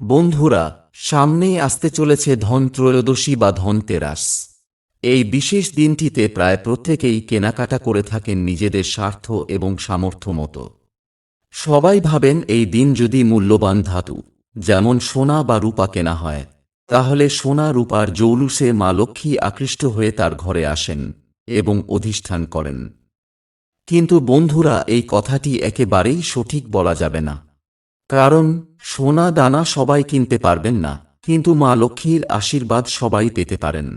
বন্ধুরা, সামনেই আসতে চলেছে ধন ত্রয়োদশী বা ধনতেরাস এই বিশেষ দিনটিতে প্রায় প্রত্যেকেই কেনাকাটা করে থাকেন নিজেদের স্বার্থ এবং সামর্থ্য মতো। সবাই ভাবেন এই দিন যদি মূল্যবান ধাতু, যেমন সোনা বা রূপা কেনা হয়, তাহলে সোনা, রূপার জৌলুসে মা লক্ষ্মী আকৃষ্ট হয়ে তার ঘরে আসেন এবং অধিষ্ঠান করেন। কিন্তু বন্ধুরা, এই কথাটি একেবারেই সঠিক বলা যাবে না। কারণ সোনা দানা সবাই কিনতে পারবেন না, কিন্তু মা লক্ষ্মীর আশীর্বাদ সবাই পেতে পারেন।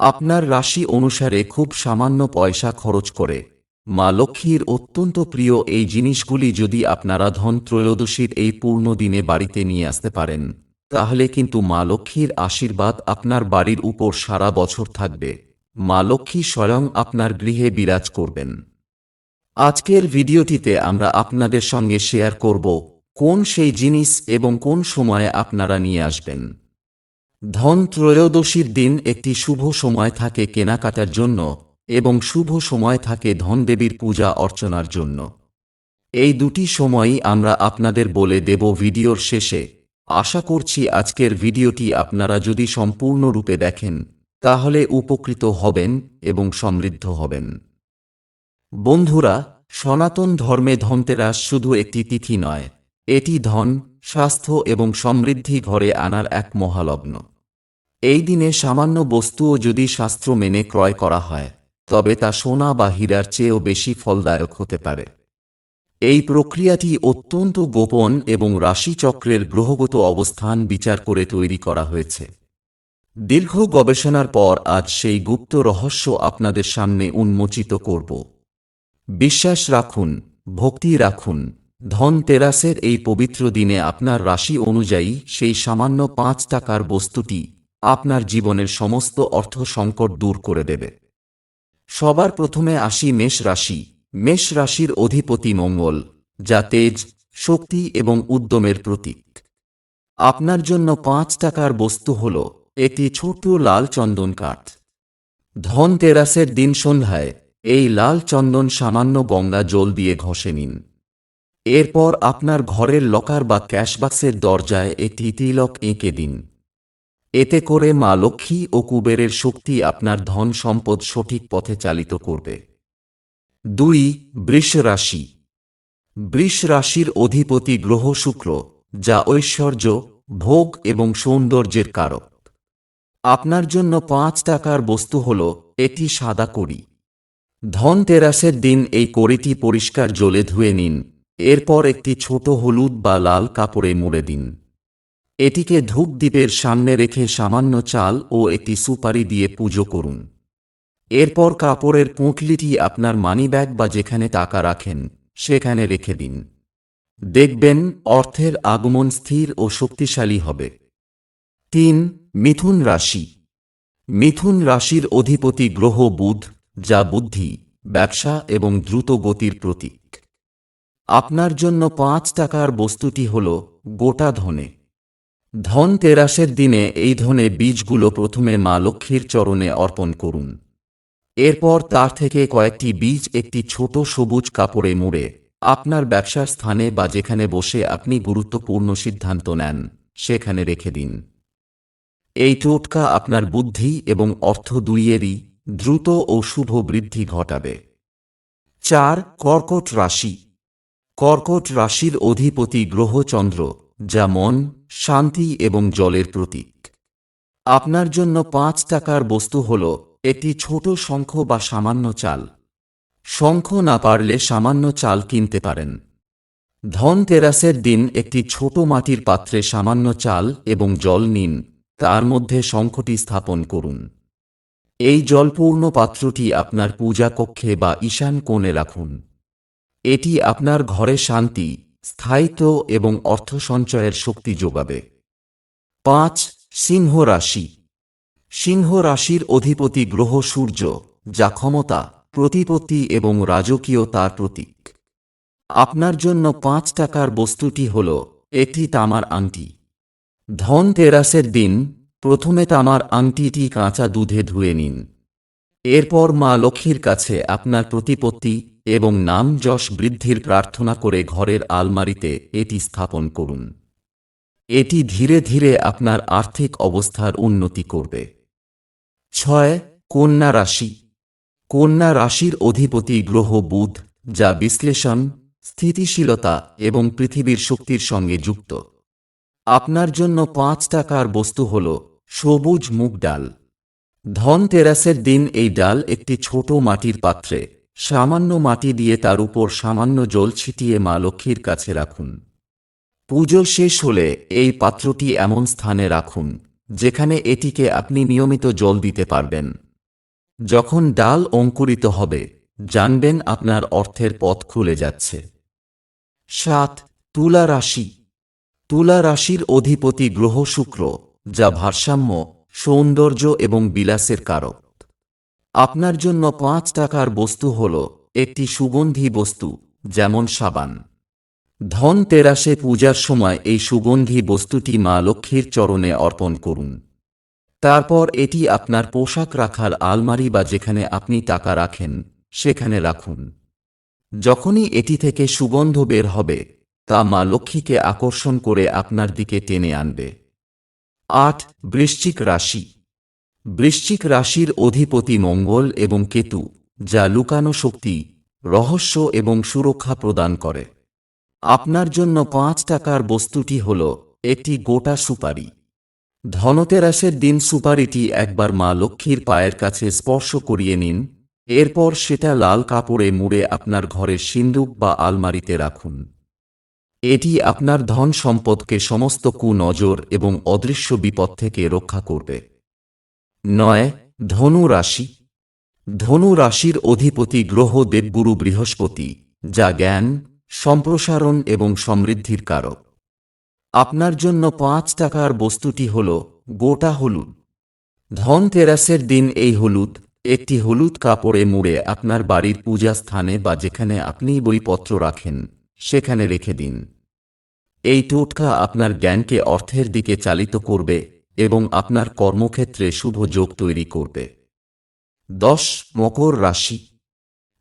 আপনার রাশি অনুসারে খুব সামান্য পয়সা খরচ করে। মা লক্ষ্মীর অত্যন্ত প্রিয় এই জিনিসগুলি যদি আপনারা ধন ত্রয়োদশীর এই পূর্ণ দিনে বাড়িতে নিয়ে আসতে পারেন, তাহলে কিন্তু মা লক্ষ্মীর আশীর্বাদ আপনার বাড়ির উপর সারা বছর থাকবে। মা লক্ষ্মী স্বয়ং আপনার গৃহে বিরাজ করবেন। আজকের ভিডিওটিতে আমরা আপনাদের সঙ্গে শেয়ার করব কোন সেই জিনিস এবং কোন সময়ে আপনারা নিয়ে আসবেন? ধন ত্রয়োদশীর দিন একটি শুভ সময় থাকে কেনাকাটার জন্য এবং শুভ সময় থাকে ধনদেবীর পূজা অর্চনার জন্য। এই দুটি সময়ই আমরা আপনাদের বলে দেব ভিডিওর শেষে। আশা করছি আজকের ভিডিওটি আপনারা যদি সম্পূর্ণরূপে দেখেন, তাহলে উপকৃত হবেন এবং সমৃদ্ধ হবেন। বন্ধুরা, সনাতন ধর্মে ধনতেরাস শুধু একটি তিথি নয় এটি ধন, স্বাস্থ্য এবং সমৃদ্ধি ঘরে আনার এক মহালগ্ন। এই দিনে সামান্য বস্তুও যদি শাস্ত্র মেনে ক্রয় করা হয়, তবে তা সোনা বা হীরার চেয়েও বেশি ফলদায়ক হতে পারে। এই প্রক্রিয়াটি অত্যন্ত গোপন এবং রাশিচক্রের গ্রহগত অবস্থান বিচার করে তৈরি করা হয়েছে। দীর্ঘ গবেষণার পর আজ সেই গুপ্ত রহস্য আপনাদের সামনে উন্মোচিত করব। বিশ্বাস রাখুন, ভক্তি রাখুন ধন তেরাসের এই পবিত্র দিনে আপনার রাশি অনুযায়ী সেই সামান্য পাঁচ টাকার বস্তুটি আপনার জীবনের সমস্ত অর্থ সংকট দূর করে দেবে। সবার প্রথমে আসি মেষ রাশি। মেষ রাশির অধিপতি মঙ্গল, যা তেজ, শক্তি এবং উদ্যমের প্রতীক। আপনার জন্য পাঁচ টাকার বস্তু হল একটি ছোট লাল চন্দন কাঠ। ধন তেরাসের দিন সন্ধ্যায় এই লাল চন্দন সামান্য গঙ্গা জল দিয়ে ঘষে নিন। এরপর আপনার ঘরের লকার বা ক্যাশবাক্সের দরজায় একটি তিলক এঁকে দিন। এতে করে মা লক্ষ্মী ও কুবেরের শক্তি আপনার ধন সম্পদ সঠিক পথে চালিত করবে। দুই, বৃষ রাশি। বৃষ রাশির অধিপতি গ্রহ শুক্র যা ঐশ্বর্য, ভোগ এবং সৌন্দর্যের কারক। আপনার জন্য পাঁচ টাকার বস্তু হল এটি সাদা কড়ি। ধন তেরাসের দিন এই কড়িটি পরিষ্কার জলে ধুয়ে নিন। এরপর একটি ছোট হলুদ বা লাল কাপড়ে মুড়ে দিন। এটিকে ধূপ দ্বীপের সামনে রেখে সামান্য চাল ও একটি সুপারি দিয়ে পুজো করুন। এরপর কাপড়ের পুঁটলিটি আপনার মানিব্যাগ বা যেখানে টাকা রাখেন, সেখানে রেখে দিন। দেখবেন অর্থের আগমন স্থির ও শক্তিশালী হবে। তিন, মিথুন রাশি। মিথুন রাশির অধিপতি গ্রহ বুধ, যা বুদ্ধি, ব্যবসা এবং দ্রুত গতির প্রতীক। আপনার জন্য পাঁচ টাকার বস্তুটি হল গোটা ধনে। ধন তেরাসের দিনে এই ধনে বীজগুলো প্রথমে মা লক্ষ্মীর চরণে অর্পণ করুন। এরপর তার থেকে কয়েকটি বীজ একটি ছোট সবুজ কাপড়ে মুড়ে আপনার ব্যবসার স্থানে বা যেখানে বসে আপনি গুরুত্বপূর্ণ সিদ্ধান্ত নেন, সেখানে রেখে দিন। এই টোটকা আপনার বুদ্ধি এবং অর্থ দুইয়েরই দ্রুত ও শুভ বৃদ্ধি ঘটাবে। চার, কর্কট রাশি। কর্কট রাশির অধিপতি গ্রহ চন্দ্র, যা মন, শান্তি এবং জলের প্রতীক। আপনার জন্য পাঁচ টাকার বস্তু হল একটি ছোট শঙ্খ বা সামান্য চাল। শঙ্খ না পারলে সামান্য চাল কিনতে পারেন। ধন তেরাসের দিন একটি ছোট মাটির পাত্রে সামান্য চাল এবং জল নিন, তার মধ্যে শঙ্খটি স্থাপন করুন। এই জলপূর্ণ পাত্রটি আপনার পূজা কক্ষে বা ঈশান কোণে রাখুন। এটি আপনার ঘরে শান্তি, স্থায়িত্ব এবং অর্থ সঞ্চয়ের শক্তি যোগাবে। পাঁচ, সিংহ রাশি। সিংহ রাশির অধিপতি গ্রহ সূর্য, যা ক্ষমতা, প্রতিপত্তি এবং রাজকীয়তার প্রতীক। আপনার জন্য পাঁচ টাকার বস্তুটি হল, একটি তামার আংটি। ধন তেরাসের দিন, প্রথমে তামার আংটিটি কাঁচা দুধে ধুয়ে নিন। এরপর মা লক্ষ্মীর কাছে আপনার প্রতিপত্তি এবং নাম যশ বৃদ্ধির প্রার্থনা করে ঘরের আলমারিতে এটি স্থাপন করুন। এটি ধীরে ধীরে আপনার আর্থিক অবস্থার উন্নতি করবে। ছয়, কন্যা রাশি। কন্যা রাশির অধিপতি গ্রহ বুধ, যা বিশ্লেষণ, স্থিতিশীলতা এবং পৃথিবীর শক্তির সঙ্গে যুক্ত। আপনার জন্য পাঁচ টাকার বস্তু হল সবুজ মুগ ডাল। ধন দিন এই ডাল একটি ছোট মাটির পাত্রে। সামান্য মাটি দিয়ে তার উপর সামান্য জল ছিটিয়ে মা লক্ষ্মীর কাছে রাখুন। পুজো শেষ হলে এই পাত্রটি এমন স্থানে রাখুন, যেখানে এটিকে আপনি নিয়মিত জল দিতে পারবেন। যখন ডাল অঙ্কুরিত হবে, জানবেন আপনার অর্থের পথ খুলে যাচ্ছে। সাত, তুলা রাশি। তুলা রাশির অধিপতি গ্রহ শুক্র, যা ভারসাম্য, সৌন্দর্য এবং বিলাসের কারক। আপনার জন্য পাঁচ টাকার বস্তু হল একটি সুগন্ধি বস্তু, যেমন সাবান। ধন তেরাসে পূজার সময় এই সুগন্ধি বস্তুটি মা লক্ষ্মীর চরণে অর্পণ করুন। তারপর এটি আপনার পোশাক রাখার আলমারি বা যেখানে আপনি টাকা রাখেন, সেখানে রাখুন। যখনই এটি থেকে সুগন্ধ বের হবে, তা মা লক্ষ্মীকে আকর্ষণ করে আপনার দিকে টেনে আনবে। আট, বৃশ্চিক রাশি। বৃশ্চিক রাশির অধিপতি মঙ্গল এবং কেতু, যা লুকানো শক্তি, রহস্য এবং সুরক্ষা প্রদান করে। আপনার জন্য পাঁচ টাকার বস্তুটি হল একটি গোটা সুপারি। ধনতেরাসের দিন সুপারিটি একবার মা লক্ষ্মীর পায়ের কাছে স্পর্শ করিয়ে নিন, এরপর সেটা লাল কাপড়ে মুড়ে আপনার ঘরের সিন্দুক বা আলমারিতে রাখুন। এটি আপনার ধন সম্পদকে সমস্ত কুনজর এবং অদৃশ্য বিপদ থেকে রক্ষা করবে। নয়, ধনু রাশি। ধনু রাশির অধিপতি গ্রহ দেবগুরু বৃহস্পতি, যা জ্ঞান, সম্প্রসারণ এবং সমৃদ্ধির কারক। আপনার জন্য পাঁচ টাকার বস্তুটি হল গোটা হলুদ। ধন তেরাসের দিন এই হলুদ, একটি হলুদ কাপড়ে মুড়ে আপনার বাড়ির পূজা স্থানে বা যেখানে আপনি বইপত্র রাখেন, সেখানে রেখে দিন। এই টোটকা আপনার জ্ঞানকে অর্থের দিকে চালিত করবে এবং আপনার কর্মক্ষেত্রে শুভ যোগ তৈরি করবে। দশ, মকর রাশি।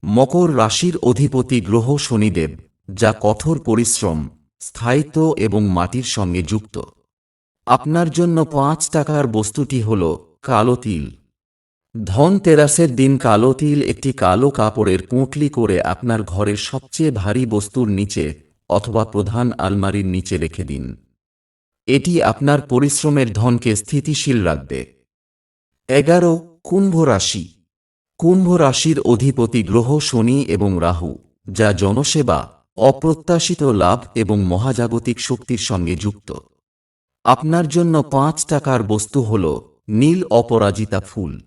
মকর রাশির অধিপতি গ্রহ শনিদেব, যা কঠোর পরিশ্রম, স্থায়িত্ব এবং মাটির সঙ্গে যুক্ত। আপনার জন্য পাঁচ টাকার বস্তুটি হল কালো তিল। ধন তেরাসের দিন কালো তিল একটি কালো কাপড়ের পুঁটলি করে আপনার ঘরের সবচেয়ে ভারী বস্তুর নিচে অথবা প্রধান আলমারির নিচে রেখে দিন। এটি আপনার পরিশ্রমের ধনকে স্থিতিশীল রাখবে। এগারো, কুম্ভ রাশি। কুম্ভ রাশির অধিপতি গ্রহ শনি এবং রাহু, যা জনসেবা, অপ্রত্যাশিত লাভ এবং মহাজাগতিক শক্তির সঙ্গে যুক্ত। আপনার জন্য পাঁচ টাকার বস্তু হল নীল অপরাজিতা ফুল।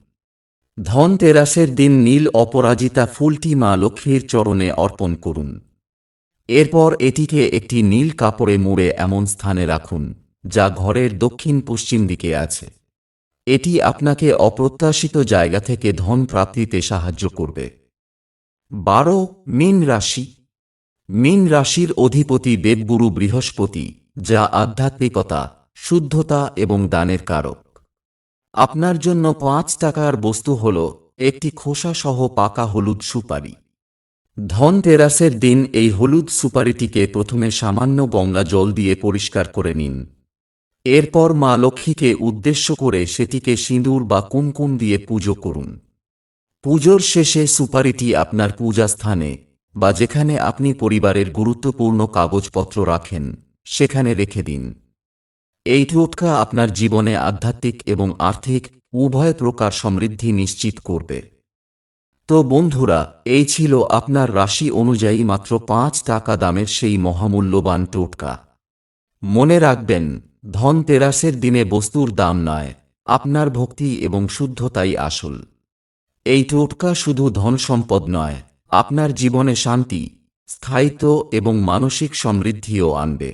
ধন তেরাসের দিন নীল অপরাজিতা ফুলটি মা লক্ষ্মীর চরণে অর্পণ করুন। এরপর এটিকে একটি নীল কাপড়ে মুড়ে এমন স্থানে রাখুন। যা ঘরের দক্ষিণ পশ্চিম দিকে আছে। এটি আপনাকে অপ্রত্যাশিত জায়গা থেকে ধন প্রাপ্তিতে সাহায্য করবে। বারো, মিন রাশি। মিন রাশির অধিপতি দেবগুরু বৃহস্পতি, যা আধ্যাত্মিকতা, শুদ্ধতা এবং দানের কারক। আপনার জন্য পাঁচ টাকার বস্তু হল একটি খোসা সহ পাকা হলুদ সুপারি। ধন তেরাসের দিন এই হলুদ সুপারিটিকে প্রথমে সামান্য গঙ্গা জল দিয়ে পরিষ্কার করে নিন। এরপর মা লক্ষ্মীকে উদ্দেশ্য করে সেটিকে সিঁদুর বা কুমকুম দিয়ে পুজো করুন। পুজোর শেষে সুপারিটি আপনার পূজা স্থানে বা যেখানে আপনি পরিবারের গুরুত্বপূর্ণ কাগজপত্র রাখেন, সেখানে রেখে দিন। এই টোটকা আপনার জীবনে আধ্যাত্মিক এবং আর্থিক উভয় প্রকার সমৃদ্ধি নিশ্চিত করবে। তো বন্ধুরা, এই ছিল আপনার রাশি অনুযায়ী মাত্র পাঁচ টাকা দামের সেই মহামূল্যবান টোটকা। মনে রাখবেন ধন তেরাসের দিনে বস্তুর দাম নয়, আপনার ভক্তি এবং শুদ্ধতাই আসল। এই টোটকা শুধু ধন সম্পদ নয়, আপনার জীবনে শান্তি, স্থায়িত্ব এবং মানসিক সমৃদ্ধিও আনবে।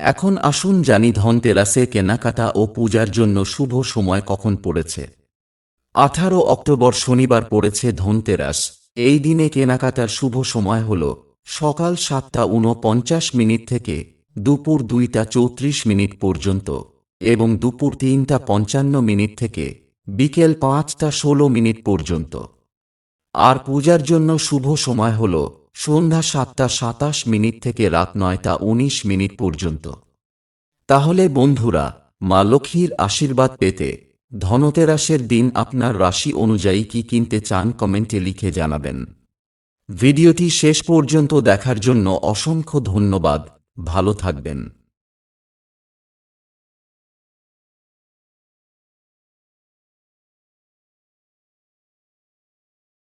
এখন আসুন জানি ধনতেরাসে কেনাকাটা ও পূজার জন্য শুভ সময় কখন পড়েছে। আঠারো অক্টোবর শনিবার পড়েছে ধনতেরাস। এই দিনে কেনাকাটার শুভ সময় হল সকাল সাতটা ঊনপঞ্চাশ মিনিট থেকে দুপুর দুইটা চৌত্রিশ মিনিট পর্যন্ত এবং দুপুর তিনটা পঞ্চান্ন মিনিট থেকে বিকেল পাঁচটা ষোলো মিনিট পর্যন্ত। আর পূজার জন্য শুভ সময় হল সন্ধ্যা সাতটা সাতাশ মিনিট থেকে রাত নয়টা উনিশ মিনিট পর্যন্ত। তাহলে বন্ধুরা, মা লক্ষ্মীর আশীর্বাদ পেতে ধনতেরাসের দিন আপনার রাশি অনুযায়ী কি কিনতে চান কমেন্টে লিখে জানাবেন। ভিডিওটি শেষ পর্যন্ত দেখার জন্য অসংখ্য ধন্যবাদ। ভালো থাকবেন।